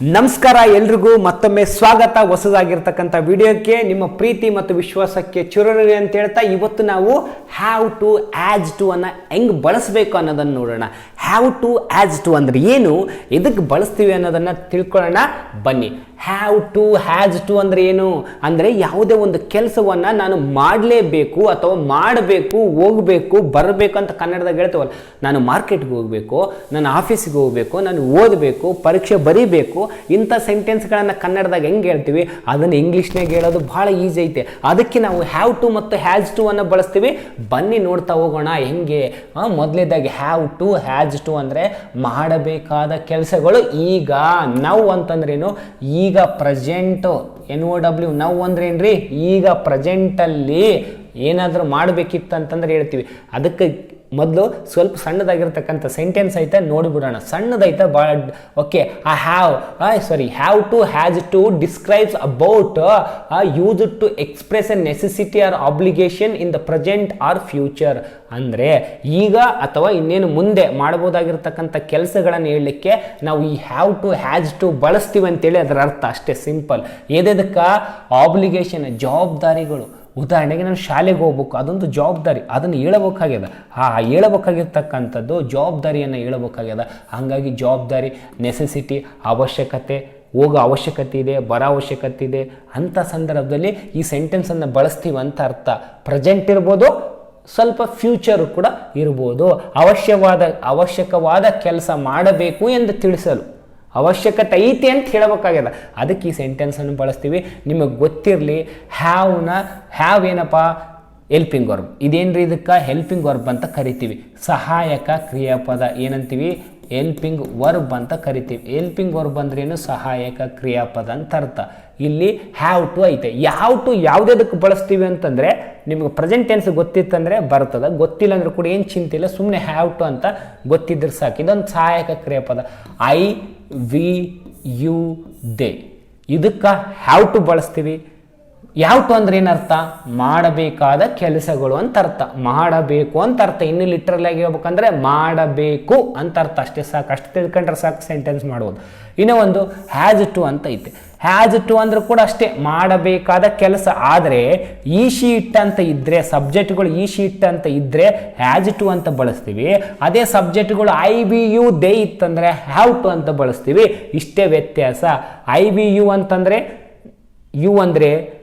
ನಮಸ್ಕಾರ ಎಲ್ರಿಗೂ, ಮತ್ತೊಮ್ಮೆ ಸ್ವಾಗತ. ಹೊಸದಾಗಿರ್ತಕ್ಕಂಥ ವಿಡಿಯೋಕ್ಕೆ ನಿಮ್ಮ ಪ್ರೀತಿ ಮತ್ತು ವಿಶ್ವಾಸಕ್ಕೆ ಚುರರಿ ಅಂತ ಹೇಳ್ತಾ ಇವತ್ತು ನಾವು ಹ್ಯಾವ್ ಟು ಆ್ಯಜ್ ಟು ಅನ್ನ ಹೆಂಗೆ ಬಳಸಬೇಕು ಅನ್ನೋದನ್ನು ನೋಡೋಣ. ಹ್ಯಾವ್ ಟು ಆ್ಯಜ್ ಟು ಅಂದರೆ ಏನು ಇದಕ್ಕೆ ಬಳಸ್ತೀವಿ ಅನ್ನೋದನ್ನು ತಿಳ್ಕೊಳ್ಳೋಣ. ಬನ್ನಿ. ಹ್ಯಾವ್ ಟು ಹ್ಯಾಜ್ ಟು ಅಂದರೆ ಏನು, ಅಂದರೆ ಯಾವುದೇ ಒಂದು ಕೆಲಸವನ್ನು ನಾನು ಮಾಡಲೇಬೇಕು ಅಥವಾ ಮಾಡಬೇಕು, ಹೋಗಬೇಕು, ಬರಬೇಕು ಅಂತ ಕನ್ನಡದಾಗ ಹೇಳ್ತೇವಲ್ಲ. ನಾನು ಮಾರ್ಕೆಟ್ಗೆ ಹೋಗಬೇಕು, ನಾನು ಆಫೀಸಿಗೆ ಹೋಗಬೇಕು, ನಾನು ಓದಬೇಕು, ಪರೀಕ್ಷೆ ಬರೀಬೇಕು ಇಂಥ ಸೆಂಟೆನ್ಸ್ಗಳನ್ನು ಕನ್ನಡದಾಗ ಹೆಂಗೆ ಹೇಳ್ತೀವಿ? ಅದನ್ನು ಇಂಗ್ಲೀಷ್ನಾಗ ಹೇಳೋದು ಭಾಳ ಈಸಿ ಐತೆ. ಅದಕ್ಕೆ ನಾವು ಹ್ಯಾವ್ ಟು ಮತ್ತು ಹ್ಯಾಸ್ ಟು ಅನ್ನು ಬಳಸ್ತೀವಿ. ಬನ್ನಿ ನೋಡ್ತಾ ಹೋಗೋಣ ಹೆಂಗೆ? ಮೊದಲೇದಾಗಿ ಹ್ಯಾವ್ ಟು ಹ್ಯಾಸ್ ಟು ಅಂದರೆ ಮಾಡಬೇಕಾದ ಕೆಲಸಗಳು ಈಗ ನಾವು ಅಂತಂದ್ರೇನು? ಈಗ ಪ್ರೆಸೆಂಟು ಎನ್ ಒ ಡಬ್ಲ್ಯೂ ನಾವು ಅಂದ್ರೆ ಏನ್ರಿ? ಈಗ ಪ್ರೆಸೆಂಟಲ್ಲಿ ಏನಾದರೂ ಮಾಡಬೇಕಿತ್ತು ಅಂತಂದ್ರೆ ಹೇಳ್ತೀವಿ. ಅದಕ್ಕೆ ಮೊದಲು ಸ್ವಲ್ಪ ಸಣ್ಣದಾಗಿರ್ತಕ್ಕಂಥ ಸೆಂಟೆನ್ಸ್ ಐತೆ ನೋಡಿಬಿಡೋಣ. ಸಣ್ಣದೈತೆ ಭಾಳ okay I have sorry have to has to describes about use to express a necessity or obligation in the present or future ಅಂದರೆ ಈಗ ಅಥವಾ ಇನ್ನೇನು ಮುಂದೆ ಮಾಡ್ಬೋದಾಗಿರ್ತಕ್ಕಂಥ ಕೆಲಸಗಳನ್ನು ಹೇಳಲಿಕ್ಕೆ ನಾವು ಈ ಹ್ಯಾವ್ ಟು ಹ್ಯಾಸ್ ಟು ಬಳಸ್ತೀವಿ ಅಂತೇಳಿ ಅದರ ಅರ್ಥ ಅಷ್ಟೇ ಸಿಂಪಲ್ ಏದೇದಕ್ಕೆ? ಆಬ್ಲಿಗೇಷನ್ ಜವಾಬ್ದಾರಿಗಳು. ಉದಾಹರಣೆಗೆ ನಾನು ಶಾಲೆಗೆ ಹೋಗ್ಬೇಕು, ಅದೊಂದು ಜವಾಬ್ದಾರಿ, ಅದನ್ನು ಹೇಳಬೇಕಾಗ್ಯದ. ಆ ಹೇಳಬೇಕಾಗಿರ್ತಕ್ಕಂಥದ್ದು ಜವಾಬ್ದಾರಿಯನ್ನು ಹೇಳಬೇಕಾಗ್ಯದ. ಹಾಗಾಗಿ ಜವಾಬ್ದಾರಿ ನೆಸೆಸಿಟಿ ಅವಶ್ಯಕತೆ, ಹೋಗೋ ಅವಶ್ಯಕತೆ ಇದೆ, ಬರೋ ಅವಶ್ಯಕತೆ ಇದೆ, ಅಂಥ ಸಂದರ್ಭದಲ್ಲಿ ಈ ಸೆಂಟೆನ್ಸನ್ನು ಬಳಸ್ತೀವಿ ಅಂತ ಅರ್ಥ. ಪ್ರೆಸೆಂಟ್ ಇರ್ಬೋದು, ಸ್ವಲ್ಪ ಫ್ಯೂಚರ್ ಕೂಡ ಇರ್ಬೋದು. ಅವಶ್ಯವಾದ, ಅವಶ್ಯಕವಾದ ಕೆಲಸ ಮಾಡಬೇಕು ಎಂದು ತಿಳಿಸಲು. ಅವಶ್ಯಕತೆ ಐತಿ ಅಂತ ಹೇಳಬೇಕಾಗ್ಯದ. ಅದಕ್ಕೆ ಈ ಸೆಂಟೆನ್ಸನ್ನು ಬಳಸ್ತೀವಿ. ನಿಮಗೆ ಗೊತ್ತಿರಲಿ ಹ್ಯಾವ್ನ ಹ್ಯಾವ್ ಏನಪ್ಪ? ಹೆಲ್ಪಿಂಗ್ ವರ್ಬ್ ಇದೇನ್ರಿ ಇದಕ್ಕೆ? ಹೆಲ್ಪಿಂಗ್ ವರ್ಬ್ ಅಂತ ಕರಿತೀವಿ. ಸಹಾಯಕ ಕ್ರಿಯಾಪದ ಏನಂತೀವಿ? ಹೆಲ್ಪಿಂಗ್ ವರ್ಬ್ ಅಂತ ಕರಿತೀವಿ. ಹೆಲ್ಪಿಂಗ್ ವರ್ಬ್ ಅಂದ್ರೇನು ಸಹಾಯಕ ಕ್ರಿಯಾಪದ ಅಂತ ಅರ್ಥ. ಇಲ್ಲಿ ಹ್ಯಾವ್ ಟು ಐತೆ. ಯಾವ ಟು ಯಾವುದಕ್ಕೆ ಬಳಸ್ತೀವಿ ಅಂತಂದರೆ, ನಿಮಗೆ ಪ್ರೆಸೆಂಟ್ ಟೆನ್ಸ್ ಗೊತ್ತಿತ್ತಂದರೆ ಬರ್ತದೆ. ಗೊತ್ತಿಲ್ಲ ಅಂದ್ರೆ ಕೂಡ ಏನು ಇಲ್ಲ. ಸುಮ್ಮನೆ ಹ್ಯಾವ್ ಟು ಅಂತ ಗೊತ್ತಿದ್ರೆ ಸಾಕು. ಇದೊಂದು ಸಹಾಯಕ ಕ್ರಿಯಾಪದ. ಐ ವಿ ಯು ದೇ ಇದಕ್ಕೆ ಹ್ಯಾವ್ ಟು ಬಳಸ್ತೀವಿ. ಯಾವ ಟು ಅಂದ್ರೆ ಏನರ್ಥ? ಮಾಡಬೇಕಾದ ಕೆಲಸಗಳು ಅಂತ ಅರ್ಥ. ಮಾಡಬೇಕು ಅಂತ ಅರ್ಥ. ಇನ್ನು ಲಿಟ್ರಲ್ ಆಗಿ ಹೇಳ್ಬೇಕಂದ್ರೆ ಮಾಡಬೇಕು ಅಂತ ಅರ್ಥ. ಅಷ್ಟೇ ಸಾಕು. ಅಷ್ಟು ತಿಳ್ಕೊಂಡ್ರೆ ಸಾಕು. ಸೆಂಟೆನ್ಸ್ ಮಾಡ್ಬೋದು. ಇನ್ನೂ ಒಂದು ಹ್ಯಾಸ್ ಟು ಅಂತ ಐತೆ. ಹ್ಯಾಸ್ ಟು ಅಂದ್ರೂ ಕೂಡ ಅಷ್ಟೇ ಮಾಡಬೇಕಾದ ಕೆಲಸ. ಆದರೆ, ಈ ಶೀಟ್ ಅಂತ ಇದ್ದರೆ ಸಬ್ಜೆಕ್ಟ್ಗಳು ಈ ಶೀಟ್ ಅಂತ ಇದ್ದರೆ ಹ್ಯಾಸ್ ಟು ಅಂತ ಬಳಸ್ತೀವಿ. ಅದೇ ಸಬ್ಜೆಕ್ಟ್ಗಳು ಐ ಬಿ ಯು ದೇ ಇತ್ತಂದರೆ ಹ್ಯಾವ್ ಟು ಅಂತ ಬಳಸ್ತೀವಿ. ಇಷ್ಟೇ ವ್ಯತ್ಯಾಸ. ಐ ಬಿ ಯು ಅಂತಂದರೆ ಯು ಅಂದರೆ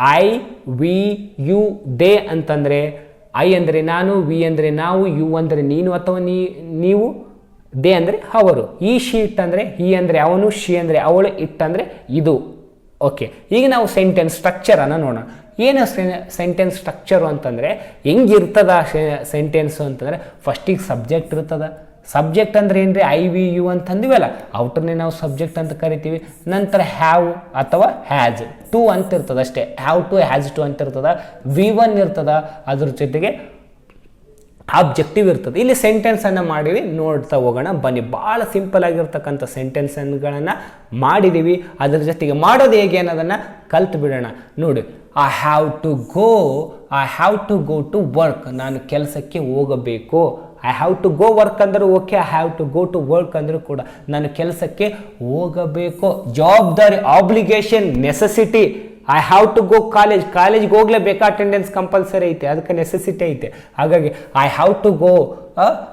ಐ ವಿ ಯು ದೇ ಅಂತಂದರೆ ಐ ಅಂದರೆ ನಾನು ವಿ ಅಂದರೆ ನಾವು ಯು ಅಂದರೆ ನೀನು ಅಥವಾ ನೀವು? ದೇ ಅಂದರೆ ಅವರು. ಈ ಶೀಟ್ ಅಂದರೆ ಈ ಅಂದರೆ ಅವನು, ಶಿ ಅಂದರೆ ಅವಳು ಇಟ್ ಅಂದರೆ ಇದು. ಓಕೆ ಈಗ ನಾವು ಸೆಂಟೆನ್ಸ್ ಸ್ಟ್ರಕ್ಚರನ್ನು ನೋಡೋಣ. ಏನು ಸೆಂಟೆನ್ಸ್ ಸ್ಟ್ರಕ್ಚರು ಅಂತಂದರೆ ಹೆಂಗಿರ್ತದ ಸೆಂಟೆನ್ಸು ಅಂತಂದರೆ ಫಸ್ಟಿಗೆ ಸಬ್ಜೆಕ್ಟ್ ಇರ್ತದ. ಸಬ್ಜೆಕ್ಟ್ ಅಂದ್ರೆ ಏನ್ರಿ? ಐ ವಿ ಯು ಅಂತಂದಿವಲ್ಲ ಔಟರ್ನೇ ನಾವು ಸಬ್ಜೆಕ್ಟ್ ಅಂತ ಕರಿತೀವಿ. ನಂತರ ಹ್ಯಾವ್ ಅಥವಾ ಹ್ಯಾಜ್ ಟು ಅಂತ ಇರ್ತದೆ ಅಷ್ಟೇ. ಹ್ಯಾವ್ ಟು ಹ್ಯಾಜ್ ಟು ಅಂತ ಇರ್ತದ. ವಿ ಒನ್ ಇರ್ತದ. ಅದ್ರ ಜೊತೆಗೆ ಆಬ್ಜೆಕ್ಟಿವ್ ಇರ್ತದೆ. ಇಲ್ಲಿ ಸೆಂಟೆನ್ಸನ್ನು ಮಾಡಿವಿ ನೋಡ್ತಾ ಹೋಗೋಣ. ಬನ್ನಿ ಭಾಳ ಸಿಂಪಲ್ ಆಗಿರ್ತಕ್ಕಂಥ ಸೆಂಟೆನ್ಸನ್ಗಳನ್ನು ಮಾಡಿದ್ದೀವಿ ಅದರ ಜೊತೆಗೆ ಮಾಡೋದು ಹೇಗೆ ಅನ್ನೋದನ್ನು ಕಲ್ತು ಬಿಡೋಣ. ನೋಡಿ I have to go I have to go to work ನಾನು ಕೆಲಸಕ್ಕೆ ಹೋಗಬೇಕು. I have to go work ಅಂದ್ರೆ okay I have to go to work ಅಂದರೂ ಕೂಡ. ನಾನು ಕೆಲಸಕ್ಕೆ ಹೋಗಬೇಕು. ಜವಾಬ್ದಾರಿ obligation necessity I have to go college ಕಾಲೇಜ್ಗೆ ಹೋಗ್ಲೇಬೇಕಾ ಅಟೆಂಡೆನ್ಸ್ ಕಂಪಲ್ಸರಿ ಐತೆ. ಅದಕ್ಕೆ ನೆಸೆಸಿಟಿ ಐತೆ. ಹಾಗಾಗಿ I have to go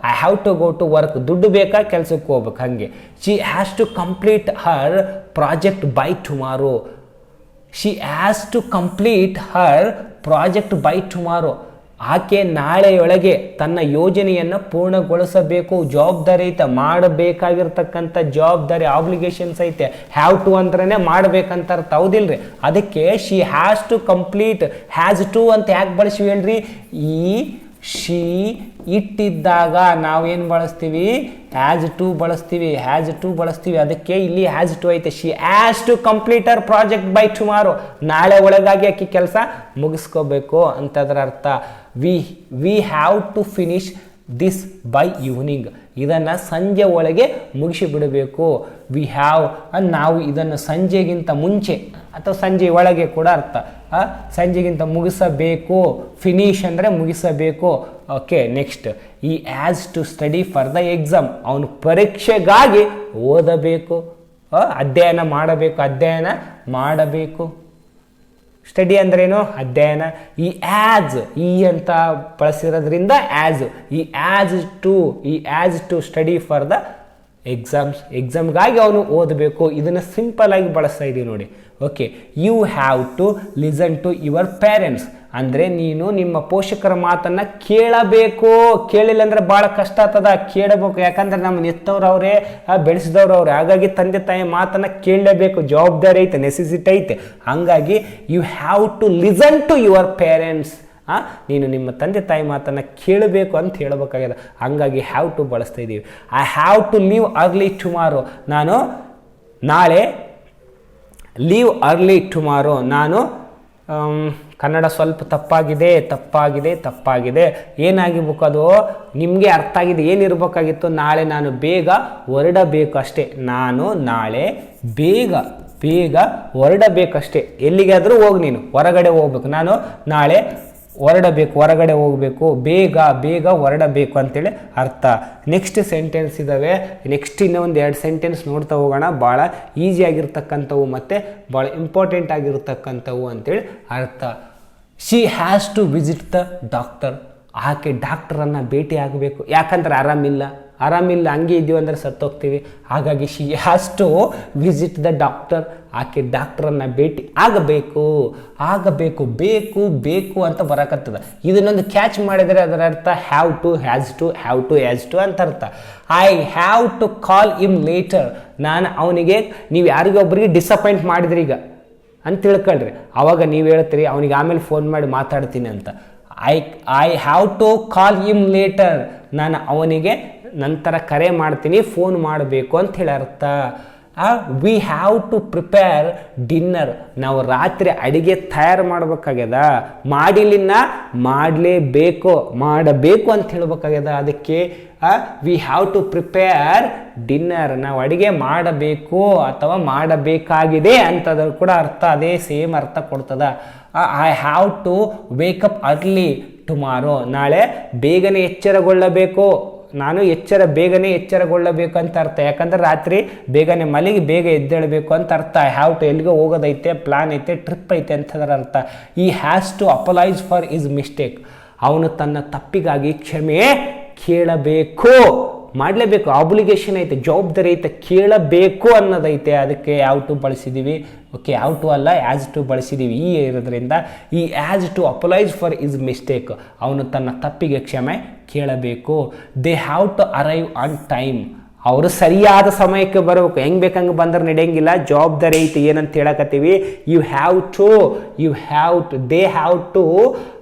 I have to go to work ದುಡ್ಡು ಬೇಕಾ? ಕೆಲಸಕ್ಕೆ ಹೋಗ್ಬೇಕು. ಹಾಗೆ. She has to complete her project by tomorrow she has to complete her project by tomorrow ಆಕೆ ನಾಳೆಯೊಳಗೆ ತನ್ನ ಯೋಜನೆಯನ್ನು ಪೂರ್ಣಗೊಳಿಸಬೇಕು, ಜವಾಬ್ದಾರಿ ಐತೆ, ಮಾಡಬೇಕಾಗಿರ್ತಕ್ಕಂಥ ಜವಾಬ್ದಾರಿ ಆಬ್ಲಿಗೇಷನ್ಸ್ ಐತೆ ಹ್ಯಾವ್ ಟು ಅಂದ್ರೇ ಮಾಡ್ಬೇಕಂತ ಅರ್ಥ ಹೌದಿಲ್ರಿ? ಅದಕ್ಕೆ she has to complete has to ಅಂತ ಯಾಕೆ ಬಳಸಿವಿ ಹೇಳ್ರಿ ಈ ಶಿ ಇಟ್ಟಿದ್ದಾಗ ನಾವೇನು ಬಳಸ್ತೀವಿ? ಹ್ಯಾಸ್ ಟು ಬಳಸ್ತೀವಿ ಹ್ಯಾಸ್ ಟು ಬಳಸ್ತೀವಿ. ಅದಕ್ಕೆ ಇಲ್ಲಿ ಹ್ಯಾಸ್ ಟು ಐತೆ. She has to complete our project by tomorrow ನಾಳೆ ಒಳಗಾಗಿ ಆಕೆ ಕೆಲಸ ಮುಗಿಸ್ಕೋಬೇಕು ಅಂತದ್ರ ಅರ್ಥ. We we have to finish this by evening ಇದನ್ನು ಸಂಜೆ ಒಳಗೆ ಮುಗಿಸಿಬಿಡಬೇಕು. ವಿ ಹ್ಯಾವ್ ನಾವು ಇದನ್ನು ಸಂಜೆಗಿಂತ ಮುಂಚೆ, ಅಥವಾ ಸಂಜೆ ಒಳಗೆ ಕೂಡ ಅರ್ಥ. ಸಂಜೆಗಿಂತ ಮುಗಿಸಬೇಕು. ಫಿನಿಶ್ ಅಂದರೆ ಮುಗಿಸಬೇಕು. Okay next he has to study for the exam ಅವನು ಪರೀಕ್ಷೆಗಾಗಿ ಓದಬೇಕು. ಅಧ್ಯಯನ ಮಾಡಬೇಕು ಅಧ್ಯಯನ ಮಾಡಬೇಕು. ಸ್ಟಡಿ ಅಂದ್ರೇನು? ಅಧ್ಯಯನ. ಈ ಆ್ಯಸ್ ಈ ಅಂತ ಬಳಸಿರೋದ್ರಿಂದ has he has to he has to study for the exams ಎಕ್ಸಾಮ್ಗಾಗಿ ಅವನು ಓದಬೇಕು. ಇದನ್ನು ಸಿಂಪಲ್ ಆಗಿ ಬಳಸ್ತಾ ಇದ್ದೀವಿ ನೋಡಿ. Okay you have to listen to your parents ಅಂದರೆ ನೀನು ನಿಮ್ಮ ಪೋಷಕರ ಮಾತನ್ನು ಕೇಳಬೇಕು. ಕೇಳಿಲ್ಲ ಅಂದರೆ ಭಾಳ ಕಷ್ಟ ಆಗ್ತದ. ಕೇಳಬೇಕು. ಯಾಕಂದ್ರೆ ನಮ್ಮ ಎತ್ತವ್ರು ಅವರೇ ಬೆಳೆಸಿದವ್ರು ಅವ್ರೆ, ಹಾಗಾಗಿ ತಂದೆ ತಾಯಿ ಮಾತನ್ನು ಕೇಳಲೇಬೇಕು. ಜವಾಬ್ದಾರಿ ಐತೆ ನೆಸೆಸಿಟಿ ಐತೆ. ಹಾಗಾಗಿ you have to listen to your parents ಹಾಂ ನೀನು ನಿಮ್ಮ ತಂದೆ ತಾಯಿ ಮಾತನ್ನು ಕೇಳಬೇಕು ಅಂತ ಹೇಳಬೇಕಾಗ್ಯದ. ಹಂಗಾಗಿ ಹ್ಯಾವ್ ಟು ಬಳಸ್ತಾ ಇದ್ದೀವಿ I have to leave early tomorrow ನಾನು ನಾಳೆ ಲೀವ್ ಅರ್ಲಿ ಟುಮಾರೋ ನಾನು ಆಮ್, ಕನ್ನಡ ಸ್ವಲ್ಪ ತಪ್ಪಾಗಿದೆ ತಪ್ಪಾಗಿದೆ ತಪ್ಪಾಗಿದೆ. ಏನಾಗಿರ್ಬೇಕು ಅದು? ನಿಮಗೆ ಅರ್ಥ ಆಗಿದೆ ಏನಿರಬೇಕಾಗಿತ್ತು? ನಾಳೆ ನಾನು ಬೇಗ ಹೊರಡಬೇಕು ನಾನು ನಾಳೆ ಬೇಗ ಬೇಗ ಹೊರಡಬೇಕಷ್ಟೇ. ಎಲ್ಲಿಗಾದರೂ ಹೋಗಿ ನೀನು. ಹೊರಗಡೆ ಹೋಗ್ಬೇಕು. ನಾನು ನಾಳೆ ಹೊರಡಬೇಕು, ಹೊರಗಡೆ ಹೋಗಬೇಕು, ಬೇಗ ಬೇಗ ಹೊರಡಬೇಕು ಅಂತೇಳಿ ಅರ್ಥ. ನೆಕ್ಸ್ಟ್ ಸೆಂಟೆನ್ಸ್ ಇದ್ದಾವೆ ನೆಕ್ಸ್ಟ್ ಇನ್ನೊಂದು ಎರಡು ಸೆಂಟೆನ್ಸ್ ನೋಡ್ತಾ ಹೋಗೋಣ. ಭಾಳ ಈಸಿ ಆಗಿರ್ತಕ್ಕಂಥವು ಮತ್ತು ಭಾಳ ಇಂಪಾರ್ಟೆಂಟ್ ಆಗಿರ್ತಕ್ಕಂಥವು ಅಂತೇಳಿ ಅರ್ಥ. She has to visit the doctor ಆಕೆ ಡಾಕ್ಟರನ್ನು ಭೇಟಿ ಆಗಬೇಕು. ಯಾಕಂದ್ರೆ ಆರಾಮಿಲ್ಲ. ಆರಾಮಿಲ್ಲ, ಹಂಗೆ ಇದೀವಿ ಅಂದರೆ ಸತ್ತೋಗ್ತೀವಿ. ಹಾಗಾಗಿ she has to visit the doctor ಆಕೆ ಡಾಕ್ಟ್ರನ್ನ ಭೇಟಿ ಆಗಬೇಕು ಆಗಬೇಕು, ಬೇಕು ಬೇಕು ಅಂತ ಬರಕತ್ತದ. ಇದನ್ನೊಂದು ಕ್ಯಾಚ್ ಮಾಡಿದರೆ ಅದರ ಅರ್ಥ have to has to have to has to ಅಂತ ಅರ್ಥ. I have to call him later ನಾನು ಅವನಿಗೆ, ನೀವು ಯಾರಿಗೋ ಒಬ್ಬರಿಗೆ ಡಿಸಪಾಯಿಂಟ್ ಮಾಡಿದ್ರಿ ಈಗ. ಅಂತ ತಿಳ್ಕೊಳ್ರಿ. ಅವಾಗ ನೀವು ಹೇಳ್ತೀರಿ, ಅವನಿಗೆ ಆಮೇಲೆ ಫೋನ್ ಮಾಡಿ ಮಾತಾಡ್ತೀನಿ ಅಂತ. I I have to call him later ನಾನು ಅವನಿಗೆ ನಂತರ ಕರೆ ಮಾಡ್ತೀನಿ ಫೋನ್ ಮಾಡಬೇಕು ಅಂತ ಹೇಳಿ ಅರ್ಥ. We have to prepare dinner ನಾವು ರಾತ್ರಿ ಅಡಿಗೆ ತಯಾರು ಮಾಡ್ಬೇಕಾಗ್ಯದ? ಮಾಡಿಲಿನ್ನ ಮಾಡಲೇಬೇಕು, ಮಾಡಬೇಕು ಅಂತ ಹೇಳ್ಬೇಕಾಗ್ಯದ? ಅದಕ್ಕೆ we have to prepare dinner ನಾವು ಅಡಿಗೆ ಮಾಡಬೇಕು ಅಥವಾ ಮಾಡಬೇಕಾಗಿದೆ ಅಂತದ ಕೂಡ ಅರ್ಥ, ಅದೇ ಸೇಮ್ ಅರ್ಥ ಕೊಡ್ತದ. I have to wake up early tomorrow ನಾಳೆ ಬೇಗನೆ ಎಚ್ಚರಗೊಳ್ಳಬೇಕು. ನಾನು ಎಚ್ಚರ, ಬೇಗನೆ ಎಚ್ಚರಗೊಳ್ಳಬೇಕು ಅಂತ ಅರ್ಥ. ಯಾಕಂದ್ರೆ ರಾತ್ರಿ ಬೇಗನೆ ಮಲಗಿ ಬೇಗ ಎದ್ದೇಳಬೇಕು ಅಂತ ಅರ್ಥ. ಹ್ಯಾವ್ ಟು ಎಲ್ಲಿಗೆ ಹೋಗೋದೈತೆ ಪ್ಲಾನ್ ಐತೆ ಟ್ರಿಪ್ ಐತೆ ಅಂತಂದ್ರೆ ಅರ್ಥ. He has to apologise for his mistake ಅವನು ತನ್ನ ತಪ್ಪಿಗಾಗಿ ಕ್ಷಮೆ ಕೇಳಬೇಕು. ಮಾಡಲೇಬೇಕು. ಆಬ್ಲಿಗೇಷನ್ ಐತೆ, ಜವಾಬ್ದಾರಿ ಐತೆ, ಕೇಳಬೇಕು ಅನ್ನೋದೈತೆ. ಅದಕ್ಕೆ ಯಾವ ಟು ಬಳಸಿದ್ದೀವಿ ಓಕೆ ಯಾವ ಟು ಅಲ್ಲ ಆ್ಯಸ್ ಟು ಬಳಸಿದ್ದೀವಿ ಈ ಇರೋದ್ರಿಂದ he has to apologise for his mistake ಅವನು ತನ್ನ ತಪ್ಪಿಗೆ ಕ್ಷಮೆ ಕೇಳಬೇಕು. They have to arrive on time ಅವರು ಸರಿಯಾದ ಸಮಯಕ್ಕೆ ಬರಬೇಕು. ಹೆಂಗೆ ಬೇಕಂಗೆ ಬಂದ್ರೆ ನಡೆಯಂಗಿಲ್ಲ. ಜವಾಬ್ದಾರಿ ಐತಿ ಏನಂತ ಹೇಳಕತ್ತೀವಿ. You have to you have to they have to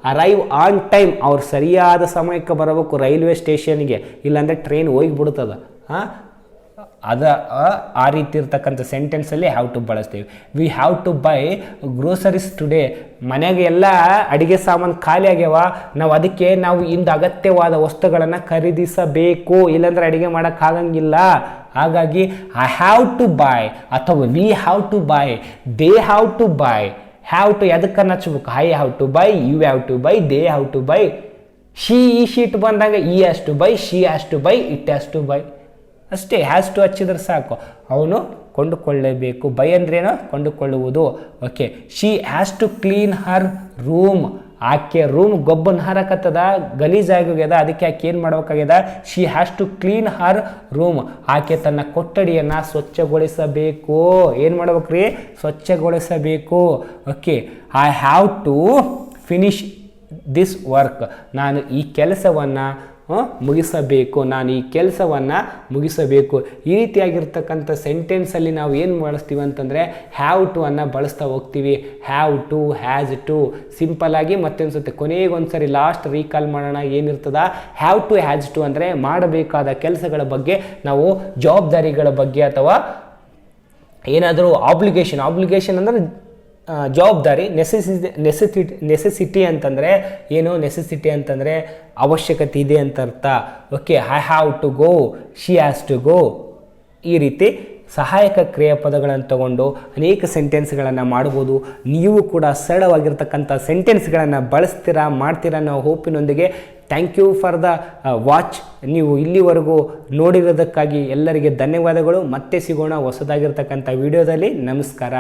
arrive on time ಅವ್ರು ಸರಿಯಾದ ಸಮಯಕ್ಕೆ ಬರಬೇಕು ರೈಲ್ವೆ ಸ್ಟೇಷನ್ಗೆ. ಇಲ್ಲಾಂದರೆ ಟ್ರೈನ್ ಹೋಗಿಬಿಡ್ತದ. ಹಾಂ ಅದ, ಆ- ರೀತಿ ಇರ್ತಕ್ಕಂಥ ಸೆಂಟೆನ್ಸಲ್ಲಿ ಹ್ಯಾವ್ ಟು ಬಳಸ್ತೀವಿ. We have to buy groceries today ಮನೆಗೆ ಎಲ್ಲ ಅಡುಗೆ ಸಾಮಾನು ಖಾಲಿ ಆಗ್ಯಾವ. ನಾವು ಅದಕ್ಕೆ ನಾವು ಇಂದು ಅಗತ್ಯವಾದ ವಸ್ತುಗಳನ್ನು ಖರೀದಿಸಬೇಕು. ಇಲ್ಲಾಂದ್ರೆ ಅಡುಗೆ ಮಾಡೋಕ್ಕಾಗಂಗಿಲ್ಲ ಹಾಗಾಗಿ ಐ ಹ್ಯಾವ್ ಟು ಬೈ ಅಥವಾ we have to buy they have to buy have to ಎದಕ್ಕೆ ಹಚ್ಬೇಕು? I have to buy you have to buy they have to buy she he sheet ಬಂದಾಗ he to buy she has to buy it has to buy ಅಷ್ಟೇ has to ಹಚ್ಚಿದ್ರೆ ಸಾಕು. ಅವನು ಕೊಂಡುಕೊಳ್ಳಬೇಕು. Buy ಅಂದ್ರೇನು ಕೊಂಡುಕೊಳ್ಳುವುದು. Okay she has to clean her room ಆಕೆ room ಗೊಬ್ಬನ ಹಾರಕತ್ತದ ಗಲೀಜಾಗೋಗ್ಯದ ಅದಕ್ಕೆ ಆಕೆ ಏನು ಮಾಡ್ಬೇಕಾಗ್ಯದ? She has to clean her room ಆಕೆ ತನ್ನ ಕೊಠಡಿಯನ್ನು ಸ್ವಚ್ಛಗೊಳಿಸಬೇಕು. ಏನು ಮಾಡ್ಬೇಕ್ರಿ? ಸ್ವಚ್ಛಗೊಳಿಸಬೇಕು. Okay I have to finish this work ನಾನು ಈ ಕೆಲಸವನ್ನು ಮುಗಿಸಬೇಕು. ನಾನು ಈ ಕೆಲಸವನ್ನು ಮುಗಿಸಬೇಕು. ಈ ರೀತಿಯಾಗಿರ್ತಕ್ಕಂಥ ಸೆಂಟೆನ್ಸಲ್ಲಿ ನಾವು ಏನು ಬಳಸ್ತೀವಿ ಅಂತಂದರೆ ಹ್ಯಾವ್ ಟು ಅನ್ನು ಬಳಸ್ತಾ ಹೋಗ್ತೀವಿ. Have to has to simple ಮತ್ತೊಂದು ಮತ್ತೆ ಅನ್ಸುತ್ತೆ ಕೊನೆಗೊಂದು ಸರಿ ಲಾಸ್ಟ್ ರೀಕಾಲ್ ಮಾಡೋಣ. ಏನಿರ್ತದ? ಹ್ಯಾವ್ ಟು ಹ್ಯಾಸ್ ಟು ಅಂದರೆ ಮಾಡಬೇಕಾದ ಕೆಲಸಗಳ ಬಗ್ಗೆ ನಾವು ಜವಾಬ್ದಾರಿಗಳ ಬಗ್ಗೆ ಅಥವಾ ಏನಾದರೂ ಆಬ್ಲಿಗೇಷನ್ ಆಬ್ಲಿಗೇಷನ್ ಅಂದರೆ ಜವಾಬ್ದಾರಿ ನೆಸೆಸಿಟಿ ನೆಸೆಸಿಟಿ ನೆಸೆಸಿಟಿ ಅಂತಂದರೆ ಏನು? ನೆಸೆಸಿಟಿ ಅಂತಂದರೆ ಅವಶ್ಯಕತೆ ಇದೆ ಅಂತ ಅರ್ಥ. Okay I have to go she has to go ಈ ರೀತಿ ಸಹಾಯಕ ಕ್ರಿಯಾಪದಗಳನ್ನು ತಗೊಂಡು ಅನೇಕ ಸೆಂಟೆನ್ಸ್ಗಳನ್ನು ಮಾಡ್ಬೋದು. ನೀವು ಕೂಡ ಸರಳವಾಗಿರ್ತಕ್ಕಂಥ ಸೆಂಟೆನ್ಸ್ಗಳನ್ನು ಬಳಸ್ತೀರಾ, ಮಾಡ್ತೀರಾ ಅನ್ನೋ ಹೋಪಿನೊಂದಿಗೆ thank you for the watch ನೀವು ಇಲ್ಲಿವರೆಗೂ ನೋಡಿರೋದಕ್ಕಾಗಿ ಎಲ್ಲರಿಗೆ ಧನ್ಯವಾದಗಳು. ಮತ್ತೆ ಸಿಗೋಣ ಹೊಸದಾಗಿರ್ತಕ್ಕಂಥ ವಿಡಿಯೋದಲ್ಲಿ. ನಮಸ್ಕಾರ.